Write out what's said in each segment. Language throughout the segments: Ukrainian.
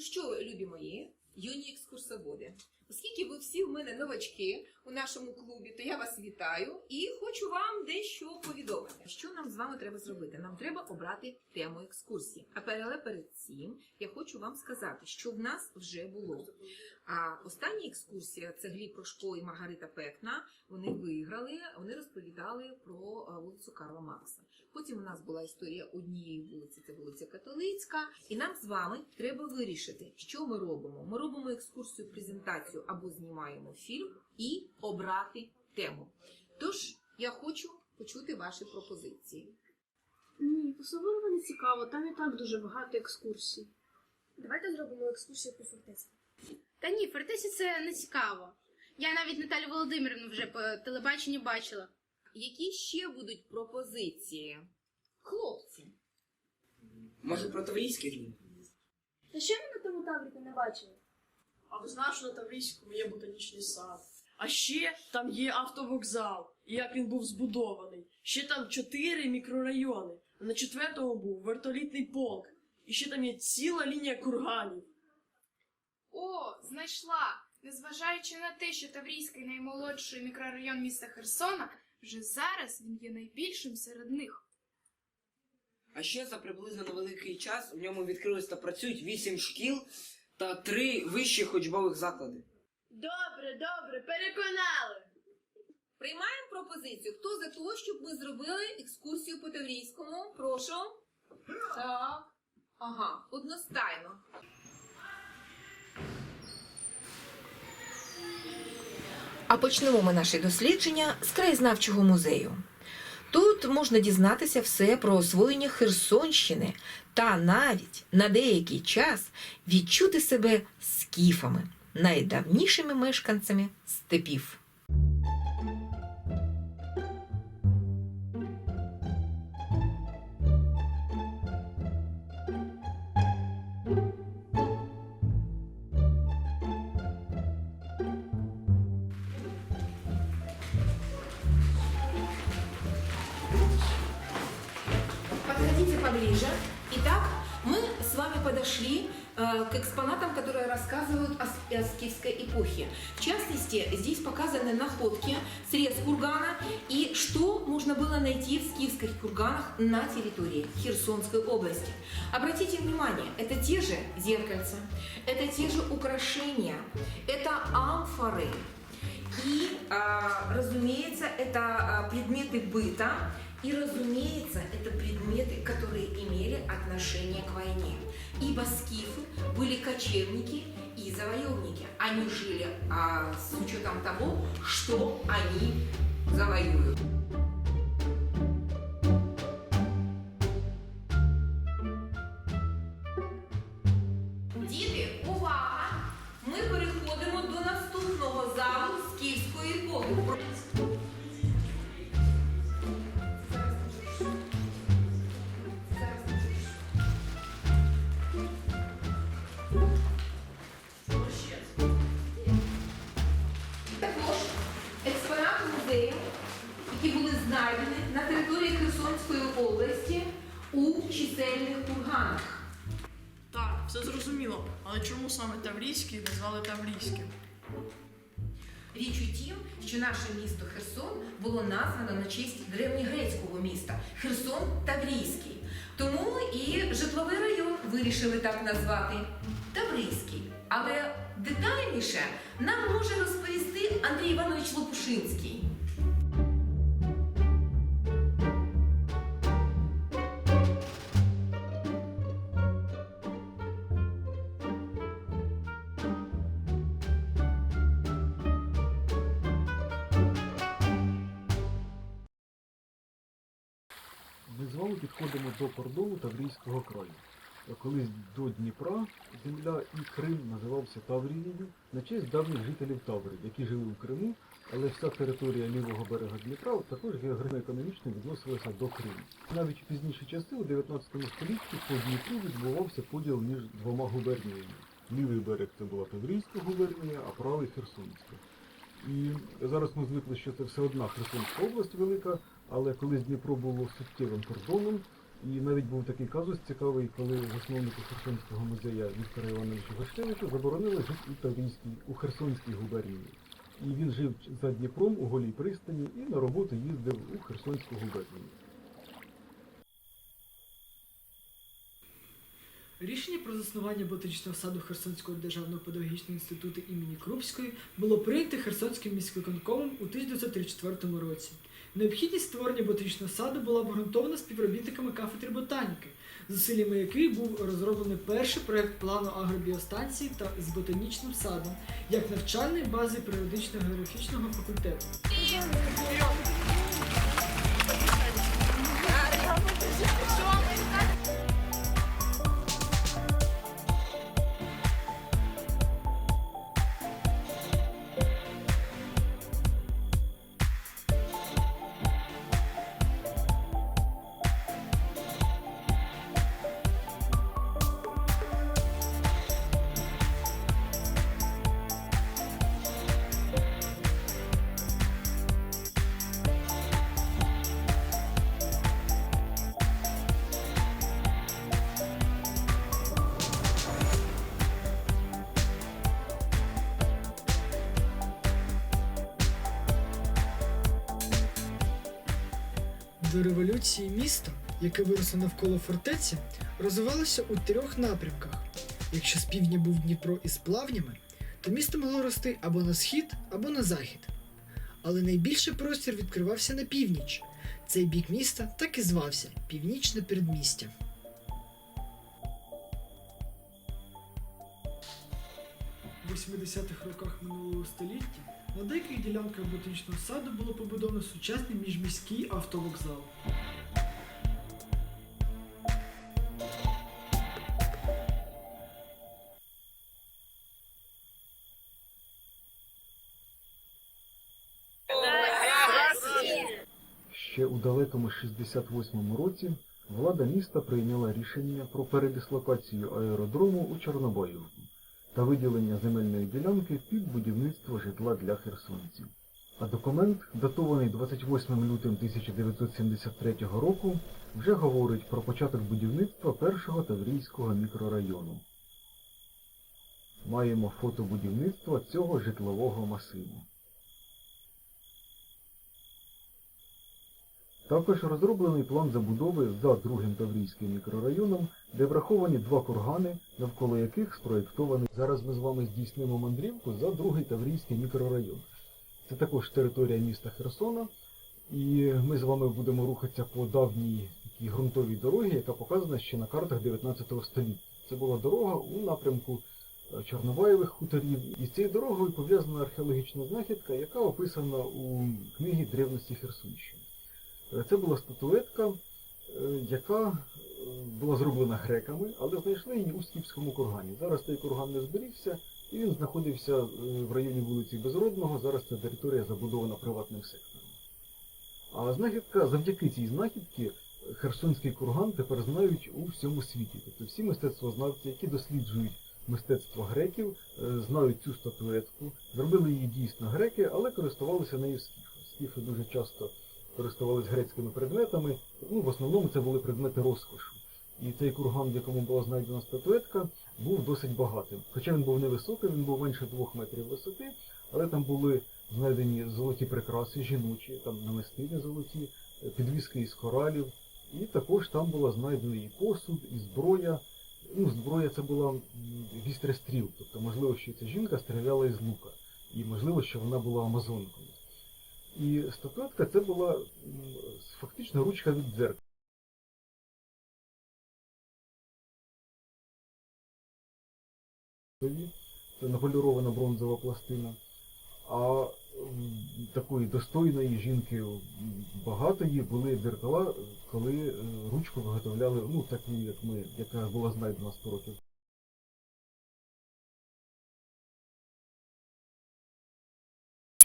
Ну що, любі мої, юні екскурсоводи, оскільки ви всі в мене новачки у нашому клубі, то я вас вітаю і хочу вам дещо повідомити. Що нам з вами треба зробити? Нам треба обрати тему екскурсії. А але перед цим я хочу вам сказати, що в нас вже було. А остання екскурсія це Гліб Прошко і Маргарита Пекна. Вони виграли, вони розповідали про е, вулицю Карла Маркса. Потім у нас була історія однієї вулиці, це вулиця Католицька. І нам з вами треба вирішити, що ми робимо. Ми робимо екскурсію, презентацію або знімаємо фільм і обрати тему. Тож я хочу почути ваші пропозиції. Ні, особливо не цікаво, там і так дуже багато екскурсій. Давайте зробимо екскурсію по фортеці. Та ні, фортеці це не цікаво. Я навіть Наталю Володимирівну вже по телебаченню бачила. Які ще будуть пропозиції? Хлопці. Може про Таврійський? Та що ми на тому таврику не бачили? А ви знаєш, що на Таврійському є ботанічний сад. А ще там є автовокзал, як він був збудований. Ще там чотири мікрорайони. На четвертому був вертолітний полк. І ще там є ціла лінія курганів. О, знайшла! Незважаючи на те, що Таврійський наймолодший мікрорайон міста Херсона, вже зараз він є найбільшим серед них. А ще за приблизно невеликий час у ньому відкрилось та працюють вісім шкіл та три вищих учбових заклади. Добре, добре, переконали. Приймаємо пропозицію. Хто за те, щоб ми зробили екскурсію по Таврійському? Прошу. Так. Ага, одностайно. А почнемо ми наше дослідження з краєзнавчого музею. Тут можна дізнатися все про освоєння Херсонщини та навіть на деякий час відчути себе скіфами, найдавнішими мешканцями степів. Подходите поближе. Итак, мы с вами подошли э, к экспонатам, которые рассказывают о скифской эпохе. В частности, здесь показаны находки срез кургана и что можно было найти в скифских курганах на территории Херсонской области. Обратите внимание, это те же зеркальца, это те же украшения, это амфоры, и, а, разумеется, это а, предметы быта, и, разумеется, это предметы, которые имели отношение к войне. Ибо скифы были кочевники и завоевники. Они жили а, с учетом того, что они завоюют. Чому саме Таврійський назвали Таврійським? Річ у тім, що наше місто Херсон було названо на честь древньогрецького міста Херсон Таврійський. Тому і житловий район вирішили так назвати Таврійський. Але детальніше нам може розповісти Андрій Іванович Лопушинський. Таврійського краю. Колись до Дніпра земля і Крим називався Таврією на честь давніх жителів Таври, які жили у Криму, але вся територія лівого берега Дніпра також географічно відносилася до Криму. Навіть у пізніші часи, у 19 столітті, по Дніпру відбувався поділ між двома губерніями. Лівий берег це була Таврійська губернія, а правий Херсонська. І зараз ми звикли, що це все одна Херсонська область велика, але колись Дніпро було суттєвим кордоном, І навіть був такий казус цікавий, коли засновнику Херсонського музею Віктора Івановича Гошкевичу заборонили жити у Таврійській, у Херсонській губернії. І він жив за Дніпром у Голій пристані і на роботу їздив у Херсонську губернію. Рішення про заснування ботанічного саду Херсонського державного педагогічного інституту імені Крупської було прийнято Херсонським міськвиконкомом у 1934 році. Необхідність створення ботанічного саду була обґрунтована співробітниками кафедри ботаніки, зусиллями яких був розроблений перший проект плану агробіостанції та з ботанічним садом як навчальної бази природично географічного факультету. До революції місто, яке виросло навколо фортеці, розвивалося у трьох напрямках. Якщо з півдня був Дніпро із плавнями, то місто могло рости або на схід, або на захід. Але найбільший простір відкривався на північ. Цей бік міста так і звався Північне передмістя. У 80-х роках минулого століття на деяких ділянках ботанічного саду було побудовано сучасний міжміський автовокзал. Ще у далекому 68-му році влада міста прийняла рішення про передислокацію аеродрому у Чорнобаївку та виділення земельної ділянки під будівництво житла для херсонців. А документ, датований 28 лютим 1973 року, вже говорить про початок будівництва першого Таврійського мікрорайону. Маємо фото будівництва цього житлового масиву. Також розроблений план забудови за другим Таврійським мікрорайоном, де враховані два кургани, навколо яких спроєктований. Зараз ми з вами здійснимо мандрівку за другий Таврійський мікрорайон. Це також територія міста Херсона, і ми з вами будемо рухатися по давній такій ґрунтовій дорогі, яка показана ще на картах 19 століття. Це була дорога у напрямку е, Чорнобаєвих хуторів. І з цією дорогою пов'язана археологічна знахідка, яка описана у книгі Древності Херсонщини. Е, Це була статуетка, е, яка була зроблена греками, але знайшли її у Скіпському кургані. Зараз цей курган не зберігся, і він знаходився е, в районі вулиці Безродного. Зараз ця територія забудована приватним сектором. А знахідка, завдяки цій знахідці, Херсонський курган тепер знають у всьому світі. Тобто всі мистецтвознавці, які досліджують мистецтво греків, е, знають цю статуетку, зробили її дійсно греки, але користувалися нею скіфи. Скіфи дуже часто користувалися грецькими предметами. Ну, в основному це були предмети розкошу. І цей курган, в якому була знайдена статуетка, був досить багатим. Хоча він був невисокий, він був менше двох метрів висоти, але там були знайдені золоті прикраси жіночі, там намистини золоті, підвіски із коралів. І також там була знайдена і посуд, і зброя. Ну, зброя це була вістря стріл, тобто можливо, що ця жінка стріляла із лука, і можливо, що вона була амазонкою. І статуетка це була фактично ручка від дзеркала. Це наполірована бронзова пластина. А такої достойної жінки багатої були дзеркала, коли е, ручку виготовляли, ну таку, як ми, яка була знайдена 100 років.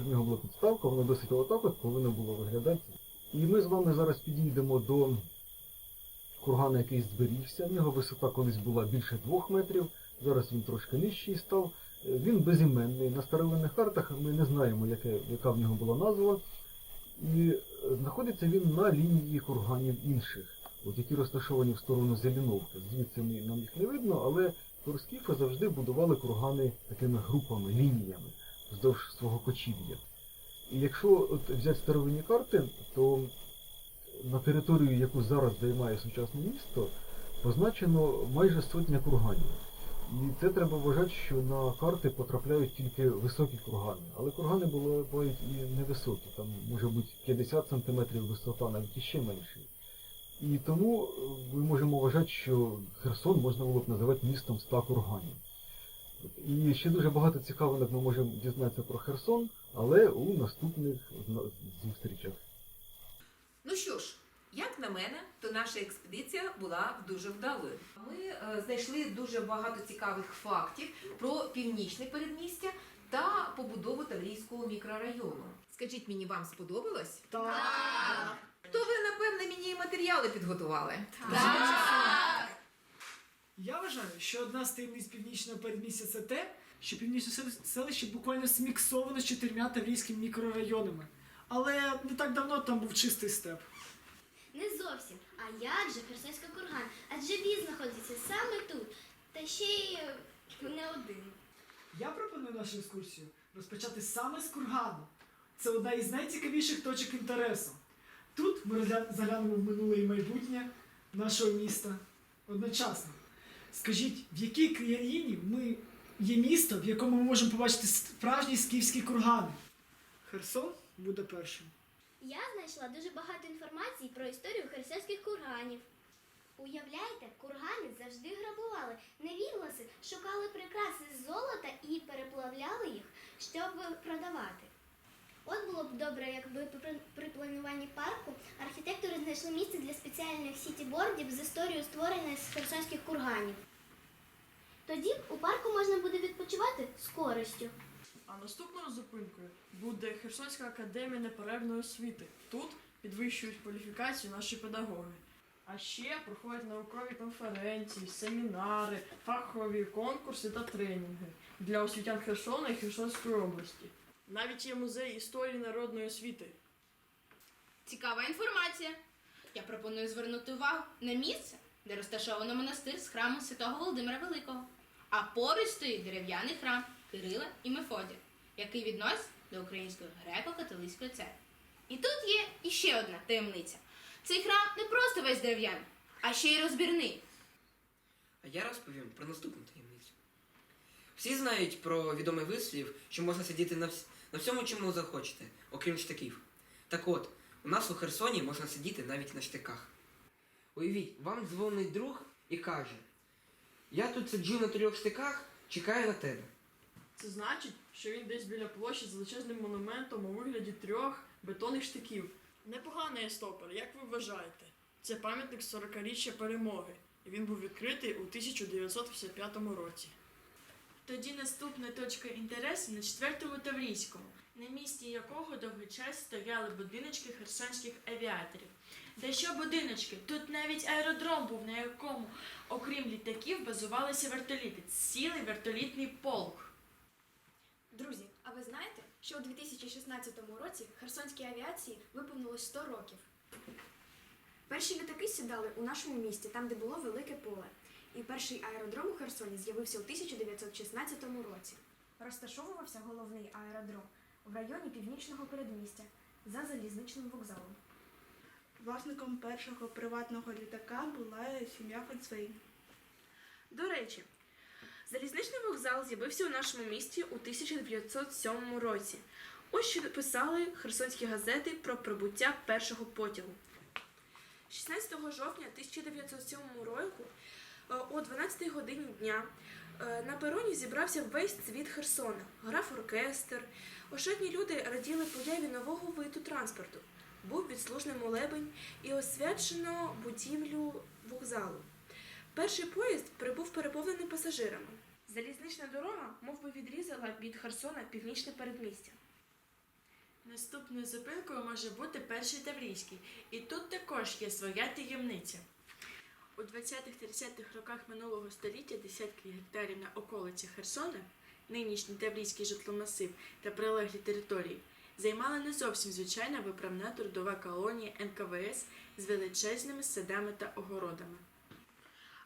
Щоб в нього була підставка, воно досить отак от повинно було виглядати. І ми з вами зараз підійдемо до кургана, який зберігся. В нього висота колись була більше двох метрів, зараз він трошки нижчий став. Він безіменний. На старовинних картах ми не знаємо, яке, яка в нього була назва. І знаходиться він на лінії курганів інших. от які розташовані в сторону Зеленовки. Звідси нам їх не видно, але турскіфи завжди будували кургани такими групами, лініями вздовж свого кочів'я. І якщо от взяти старовинні карти, то на територію, яку зараз займає сучасне місто, позначено майже сотня курганів. І це треба вважати, що на карти потрапляють тільки високі кургани. Але кургани бувають і невисокі, там може бути 50 см висота, навіть іще менше. І тому е, ми можемо вважати, що Херсон можна було б називати містом ста курганів. І ще дуже багато цікавинок ми можемо дізнатися про Херсон, але у наступних зустрічах. Ну що ж, як на мене, то наша експедиція була дуже вдалою. Ми е, знайшли дуже багато цікавих фактів про північне передмістя та побудову Таврійського мікрорайону. Скажіть мені, вам сподобалось? Так. То ви, напевне, мені і матеріали підготували. Я вважаю, що одна з таємниць північного передмістя це те, що північне селище буквально сміксовано з чотирма таврійськими мікрорайонами. Але не так давно там був чистий степ. Не зовсім. А як же Херсонська курган? Адже він знаходиться саме тут. Та ще й е, не один. Я пропоную нашу екскурсію розпочати саме з кургану. Це одна із найцікавіших точок інтересу. Тут ми заглянемо в минуле і майбутнє нашого міста одночасно. Скажіть, в якій країні ми є місто, в якому ми можемо побачити справжні скіфські кургани? Херсон буде першим. Я знайшла дуже багато інформації про історію херсонських курганів. Уявляєте, кургани завжди грабували. Невігласи шукали прикраси з золота і переплавляли їх, щоб продавати. От було б добре, якби при- плануванні парку архітектори знайшли місце для спеціальних сітібордів з історією створення з херсонських курганів. Тоді у парку можна буде відпочивати з користю. А наступною зупинкою буде Херсонська академія неперервної освіти. Тут підвищують кваліфікацію наші педагоги. А ще проходять наукові конференції, семінари, фахові конкурси та тренінги для освітян Херсона і Херсонської області. Навіть є музей історії народної освіти. Цікава інформація. Я пропоную звернути увагу на місце, де розташовано монастир з храмом святого Володимира Великого. А поруч стоїть дерев'яний храм Кирила і Мефодія, який відносить до Української греко-католицької церкви. І тут є іще одна таємниця. Цей храм не просто весь дерев'яний, а ще й розбірний. А я розповім про наступну таємницю. Всі знають про відомий вислів, що можна сидіти на, вс- на всьому, чому захочете, окрім штиків. Так от, у нас у Херсоні можна сидіти навіть на штиках. Уявіть, вам дзвонить друг і каже: Я тут сиджу на трьох штиках, чекаю на тебе. Це значить, що він десь біля площі з величезним монументом у вигляді трьох бетонних штиків. Непоганий стопор, як ви вважаєте? Це пам'ятник 40-річчя перемоги, і він був відкритий у 1955 році. Тоді наступна точка інтересу на четвертому Таврійському, на місці якого довгий час стояли будиночки херсонських авіаторів. Та що будиночки? Тут навіть аеродром був, на якому, окрім літаків, базувалися вертоліти. Цілий вертолітний полк. Друзі, а ви знаєте, що у 2016 році Херсонській авіації виповнилось 100 років? Перші літаки сідали у нашому місті, там, де було велике поле. Перший аеродром у Херсоні з'явився у 1916 році. Розташовувався головний аеродром в районі північного передмістя за залізничним вокзалом. Власником першого приватного літака була сім'я Фольксвейн. До речі, залізничний вокзал з'явився у нашому місті у 1907 році. Ось що писали херсонські газети про прибуття першого потягу. 16 жовтня 1907 року о 12 годині дня е, на пероні зібрався весь цвіт Херсона. Грав оркестр. Ошатні люди раділи появі нового виду транспорту. Був відслужний молебень і освячено будівлю вокзалу. Перший поїзд прибув переповнений пасажирами. Залізнична дорога мов би, відрізала від Херсона північне передмістя. Наступною зупинкою може бути перший Таврійський, і тут також є своя таємниця. У 20-30-х роках минулого століття десятки гектарів на околиці Херсона, нинішній Таврійський житломасив та прилеглі території, займала не зовсім звичайна виправна трудова колонія НКВС з величезними садами та огородами.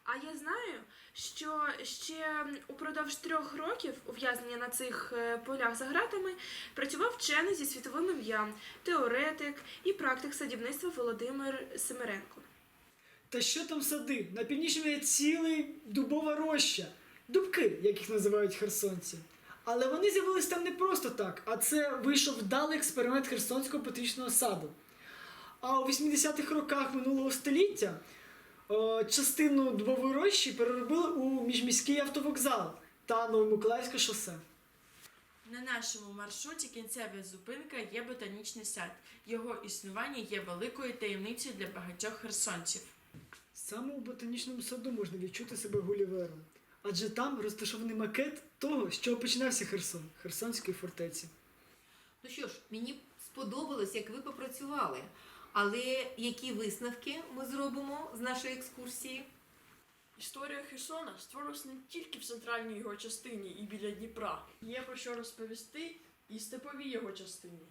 А я знаю, що ще упродовж трьох років ув'язнення на цих е, полях за ґратами працював вчений зі світовим ім'ям, теоретик і практик садівництва Володимир Семеренко. Та що там сади? На північному є цілий дубова роща. Дубки, як їх називають херсонці. Але вони з'явились там не просто так, а це вийшов вдалий експеримент Херсонського ботанічного саду. А у 80-х роках минулого століття е, частину дубової рощі переробили у міжміський автовокзал та Новомиколаївське шосе. На нашому маршруті кінцева зупинка є ботанічний сад. Його існування є великою таємницею для багатьох херсонців. Саме у ботанічному саду можна відчути себе Гулівером, адже там розташований макет того, з чого починався Херсон Херсонської фортеці. Ну що ж, мені сподобалось, як ви попрацювали. Але які висновки ми зробимо з нашої екскурсії? Історія Херсона створилась не тільки в центральній його частині і біля Дніпра. Є про що розповісти і степовій його частині.